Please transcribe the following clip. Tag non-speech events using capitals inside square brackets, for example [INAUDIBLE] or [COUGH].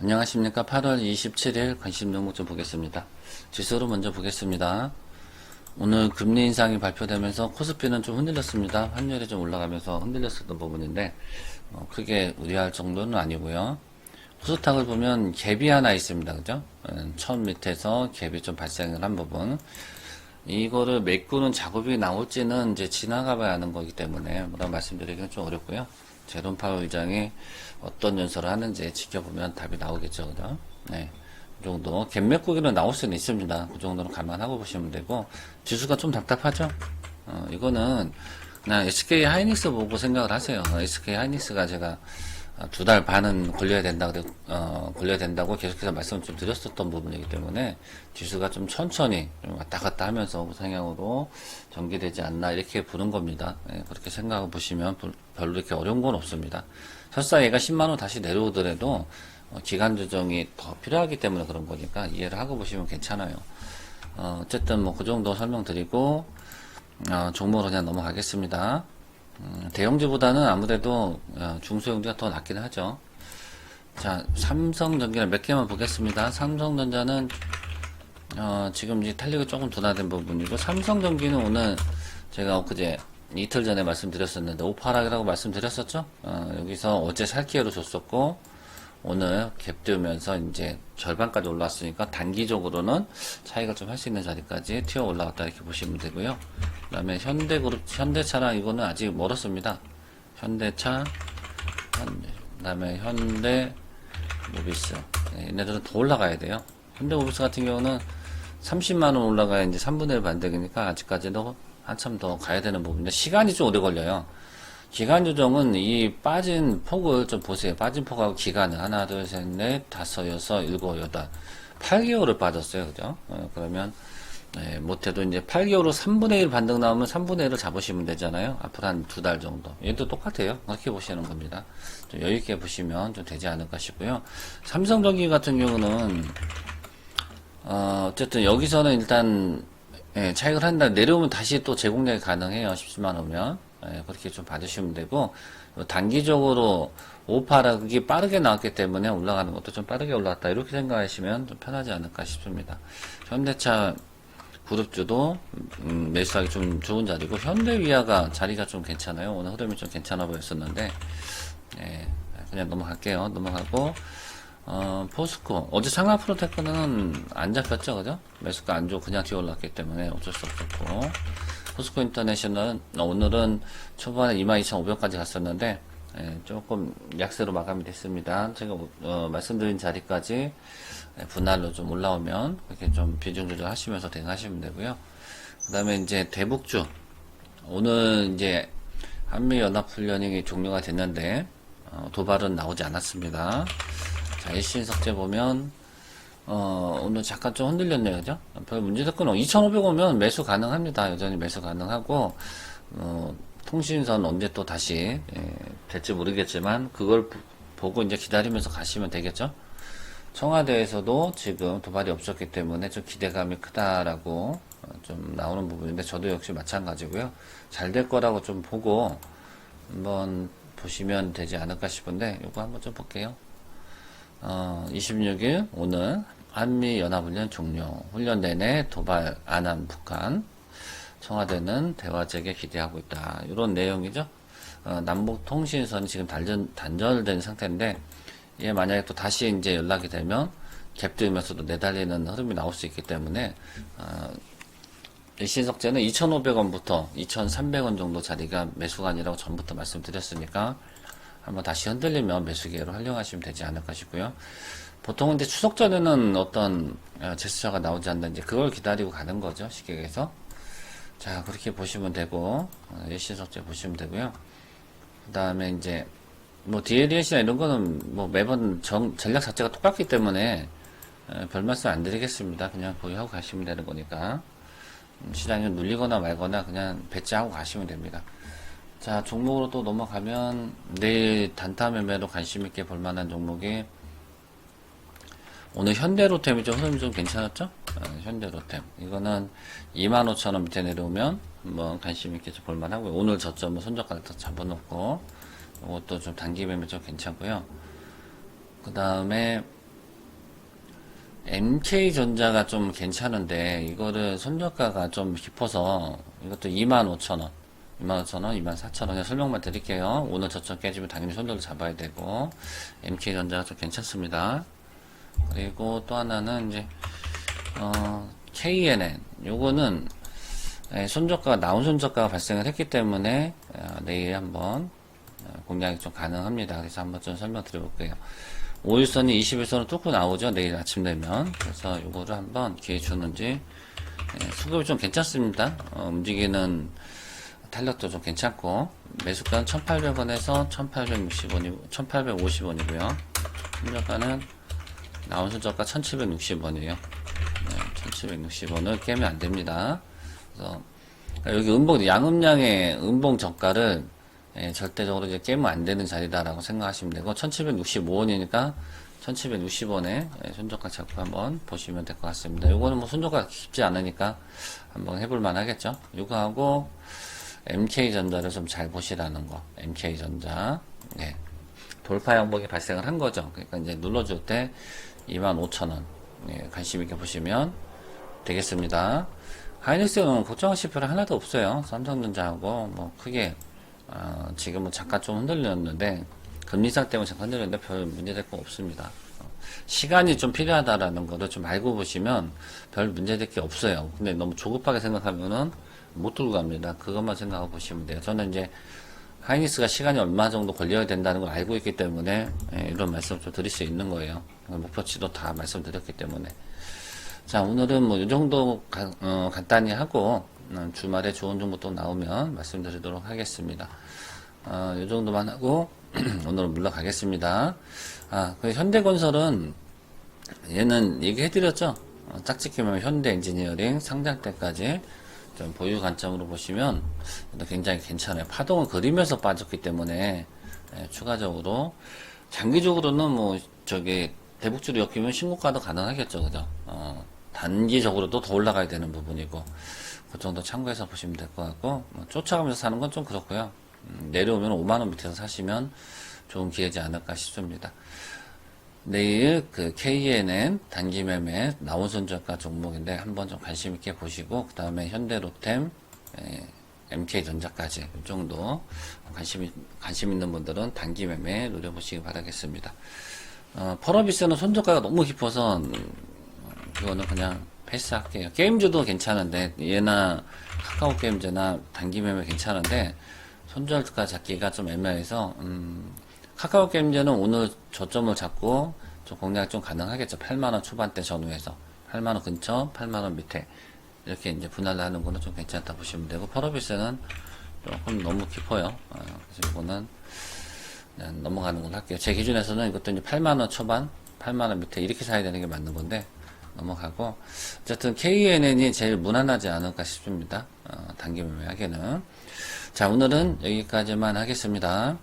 안녕하십니까. 8월 27일 관심 종목 좀 보겠습니다. 지수로 먼저 보겠습니다. 오늘 금리 인상이 발표되면서 코스피는 좀 흔들렸습니다. 환율이 좀 올라가면서 흔들렸었던 부분인데, 어, 크게 우려할 정도는 아니고요. 코스닥을 보면 갭이 하나 있습니다. 그죠? 음, 천 밑에서 갭이 좀 발생을 한 부분. 이거를 메꾸는 작업이 나올지는 이제 지나가 봐야 하는 거기 때문에 뭐라 말씀드리기는 좀 어렵고요. 제롬 파월 의장이 어떤 연설을 하는지 지켜보면 답이 나오겠죠. 그죠? 네. 그 정도. 갭맥구기는 나올 수는 있습니다. 그 정도는 감안하고 보시면 되고, 지수가 좀 답답하죠? 어, 이거는 그냥 SK 하이닉스 보고 생각을 하세요. 어, SK 하이닉스가 제가 두 달 반은 걸려야 된다, 어, 걸려야 된다고 계속해서 말씀을 좀 드렸었던 부분이기 때문에 지수가 좀 천천히 좀 왔다 갔다 하면서 우상향으로 전개되지 않나 이렇게 보는 겁니다. 예, 그렇게 생각을 보시면 별- 별로 이렇게 어려운 건 없습니다. 설사 얘가 10만원 다시 내려오더라도 어, 기간 조정이 더 필요하기 때문에 그런 거니까 이해를 하고 보시면 괜찮아요. 어, 어쨌든 뭐 그 정도 설명드리고 어, 종목으로 그냥 넘어가겠습니다. 음, 대형주보다는 아무래도 어, 중소형주가 더 낫긴 하죠. 자, 삼성전기를 몇 개만 보겠습니다. 삼성전자는 어, 지금 이제 탄력이 조금 둔화된 부분이고 삼성전기는 오늘 제가 엊그제 이틀 전에 말씀드렸었는데 오파락이라고 말씀드렸었죠. 어, 여기서 어제 살 기회로 줬었고 오늘 갭 띄우면서 이제 절반까지 올라왔으니까 단기적으로는 차이가 좀 할 수 있는 자리까지 튀어 올라왔다 이렇게 보시면 되고요. 그 다음에 현대그룹 현대차랑 이거는 아직 멀었습니다. 현대차, 현대, 그다음에 현대 모비스 네, 얘네들은 더 올라가야 돼요. 현대 모비스 같은 경우는 30만 원 올라가야 이제 3분의 1 반대기니까 아직까지도 한참 더 가야 되는 부분인데 시간이 좀 오래 걸려요. 기간 조정은 이 빠진 폭을 좀 보세요. 빠진 폭하고 기간을 하나, 둘, 셋, 넷, 다섯, 여섯, 일곱, 여덟, 8개월을 빠졌어요. 그죠? 어, 그러면 네, 못해도 이제 8개월로 3분의 1 반등 나오면 3분의 1을 잡으시면 되잖아요. 앞으로 한 두 달 정도. 얘도 똑같아요. 그렇게 보시는 겁니다. 좀 여유있게 보시면 좀 되지 않을까 싶고요. 삼성전기 같은 경우는, 어, 어쨌든 여기서는 일단, 예, 차익을 한다. 내려오면 다시 또 재공략이 가능해요. 17만 오면. 예, 그렇게 좀 받으시면 되고, 단기적으로 그게 빠르게 나왔기 때문에 올라가는 것도 좀 빠르게 올라왔다. 이렇게 생각하시면 좀 편하지 않을까 싶습니다. 현대차 그룹주도 음, 매수하기 좀 좋은 자리고 현대위아가 자리가 좀 괜찮아요. 오늘 흐름이 좀 괜찮아 보였었는데 예, 그냥 넘어갈게요. 넘어가고 어, 포스코 어제 상하프로테크는 안 잡혔죠, 그죠? 매수가 안 좋고 그냥 뒤어 올랐기 때문에 어쩔 수 없었고 포스코 인터내셔널 오늘은 초반에 22,500까지 갔었는데 예, 조금 약세로 마감이 됐습니다. 제가 어, 말씀드린 자리까지 예, 분할로 좀 올라오면 그렇게 좀 비중 조절하시면서 대응하시면 되고요. 그 다음에 이제 대북주 오늘 이제 한미연합훈련이 종료가 됐는데 어, 도발은 나오지 않았습니다. 자 일신 석재 보면 어, 오늘 잠깐 좀 흔들렸네요, 그죠? 별 문제될 건 없, 2,500 오면 매수 가능합니다. 여전히 매수 가능하고, 어, 통신선 언제 또 다시, 예, 될지 모르겠지만, 그걸 보- 보고 이제 기다리면서 가시면 되겠죠? 청와대에서도 지금 도발이 없었기 때문에 좀 기대감이 크다라고 어, 좀 나오는 부분인데, 저도 역시 마찬가지고요. 잘 될 거라고 좀 보고, 한번 보시면 되지 않을까 싶은데, 요거 한번 좀 볼게요. 어, 26일 오늘 한미 연합훈련 종료. 훈련 내내 도발 안 한 북한. 청와대는 대화 재개 기대하고 있다. 이런 내용이죠. 어, 남북 통신선이 지금 단전, 단절된 상태인데 얘 만약에 또 다시 이제 연락이 되면 갭 들면서도 내달리는 흐름이 나올 수 있기 때문에 어, 일신석재는 2,500원부터 2,300원 정도 자리가 매수관이라고 전부터 말씀드렸으니까 한번 다시 흔들리면 매수 기회로 활용하시면 되지 않을까 싶고요. 보통은 이제 추석 전에는 어떤 어, 제스처가 나오지 않나 이제 그걸 기다리고 가는 거죠 시객에서. 자 그렇게 보시면 되고 어, 일시석재 보시면 되고요. 그 다음에 이제 뭐 DLS나 이런 거는 뭐 매번 정, 전략 자체가 똑같기 때문에 어, 별 말씀 안 드리겠습니다. 그냥 보유하고 가시면 되는 거니까 음, 시장이 눌리거나 말거나 그냥 배치하고 가시면 됩니다. 자, 종목으로 또 넘어가면 내일 단타 매매로 관심 있게 볼 만한 종목이 오늘 현대로템이 좀 흐름이 좀 괜찮았죠? 어, 현대로템. 이거는 25,000원 밑에 내려오면 한번 관심 있게 좀 볼만하고요. 오늘 저점은 손절가를 더 잡아놓고 이것도 좀 단기 매매 좀 괜찮고요. 그 다음에 MK전자가 좀 괜찮은데, 이거를 손절가가 좀 깊어서, 이것도 25,000원, 25,000원, 24,000원 설명만 드릴게요. 오늘 저점 깨지면 당연히 손절을 잡아야 되고, MK전자가 좀 괜찮습니다. 그리고 또 하나는 이제, 어, KNN. 요거는, 예, 손저가가, 나온 손저가가 발생을 했기 때문에, 어, 내일 한번, 어, 공략이 좀 가능합니다. 그래서 한번 좀 설명 드려 볼게요. 5일선이 21선을 뚫고 나오죠. 내일 아침 되면. 그래서 요거를 한번 기회 주는지, 예, 수급이 좀 괜찮습니다. 어, 움직이는 탄력도 좀 괜찮고, 매수가는 1,800원에서 1,860원이고, 1,850원이고요. 손저가는, 나온 손저가 1,760원이에요. 1760원을 깨면 안 됩니다. 그래서 여기 음봉 양음량의 음봉 저가를 예, 절대적으로 이제 깨면 안 되는 자리다라고 생각하시면 되고 1765원이니까 1760원에 예, 손저가 잡고 한번 보시면 될 것 같습니다. 요거는 뭐 손저가 깊지 않으니까 한번 해볼 만 하겠죠. 요거하고 MK전자를 좀 잘 보시라는 거. MK전자. 예. 돌파 양봉이 발생을 한 거죠. 그러니까 이제 눌러줄 때 25,000원. 예, 관심 있게 보시면 되겠습니다. 하이닉스는 걱정하실 필요 하나도 없어요. 삼성전자하고 뭐 크게 어, 지금은 잠깐 좀 흔들렸는데 금리 상 때문에 잠깐 흔들렸는데 별 문제될 거 없습니다. 어, 시간이 좀 필요하다라는 거를 좀 알고 보시면 별 문제될 게 없어요. 근데 너무 조급하게 생각하면은 못 들고 갑니다. 그것만 생각하고 보시면 돼요. 저는 이제 하이닉스가 시간이 얼마 정도 걸려야 된다는 걸 알고 있기 때문에 예, 이런 말씀 좀 드릴 수 있는 거예요. 목표치도 다 말씀드렸기 때문에. 자, 오늘은 뭐, 이 정도 가- 어, 간단히 하고, 음, 주말에 좋은 정보 또 나오면 말씀드리도록 하겠습니다. 어, 이 정도만 하고, [CLEARS THROAT] 오늘은 물러가겠습니다. 아, 그 현대건설은, 얘는 얘기해드렸죠? 어, 짝짓기면 현대 엔지니어링 상장 때까지 좀 보유 관점으로 보시면 굉장히 괜찮아요. 파동을 그리면서 빠졌기 때문에, 예, 추가적으로, 장기적으로는 뭐, 저기, 대북주로 엮이면 신고가도 가능하겠죠, 그죠? 어, 단기적으로도 더 올라가야 되는 부분이고, 그 정도 참고해서 보시면 될 것 같고, 뭐 쫓아가면서 사는 건 좀 그렇고요. 음, 내려오면 5만 원 밑에서 사시면 좋은 기회지 않을까 싶습니다. 내일 그 KNN 단기 매매 나온 손절가 종목인데 한번 좀 관심 있게 보시고, 그 다음에 현대로템, MK전자까지 이 정도 관심, 있- 관심 있는 분들은 단기 매매 노려보시기 바라겠습니다. 어, 펄어비스는 손절가가 너무 깊어서 음, 그거는 그냥 패스할게요. 게임즈도 괜찮은데 얘나 카카오 게임즈나 단기 매매 괜찮은데 손절가 잡기가 좀 애매해서 음, 카카오 게임즈는 오늘 저점을 잡고 좀 공략 좀 가능하겠죠. 8만원 초반대 전후에서 8만원 근처, 8만원 밑에 이렇게 이제 분할을 하는 거는 좀 괜찮다 보시면 되고 펄어비스는 조금 너무 깊어요. 어, 그래서 이거는 그냥 넘어가는 걸로 할게요. 제 기준에서는 이것도 이제 8만원 초반, 8만원 밑에 이렇게 사야 되는 게 맞는 건데, 넘어가고, 어쨌든 KNN이 제일 무난하지 않을까 싶습니다. 어, 단기 매매하기는. 자, 오늘은 여기까지만 하겠습니다.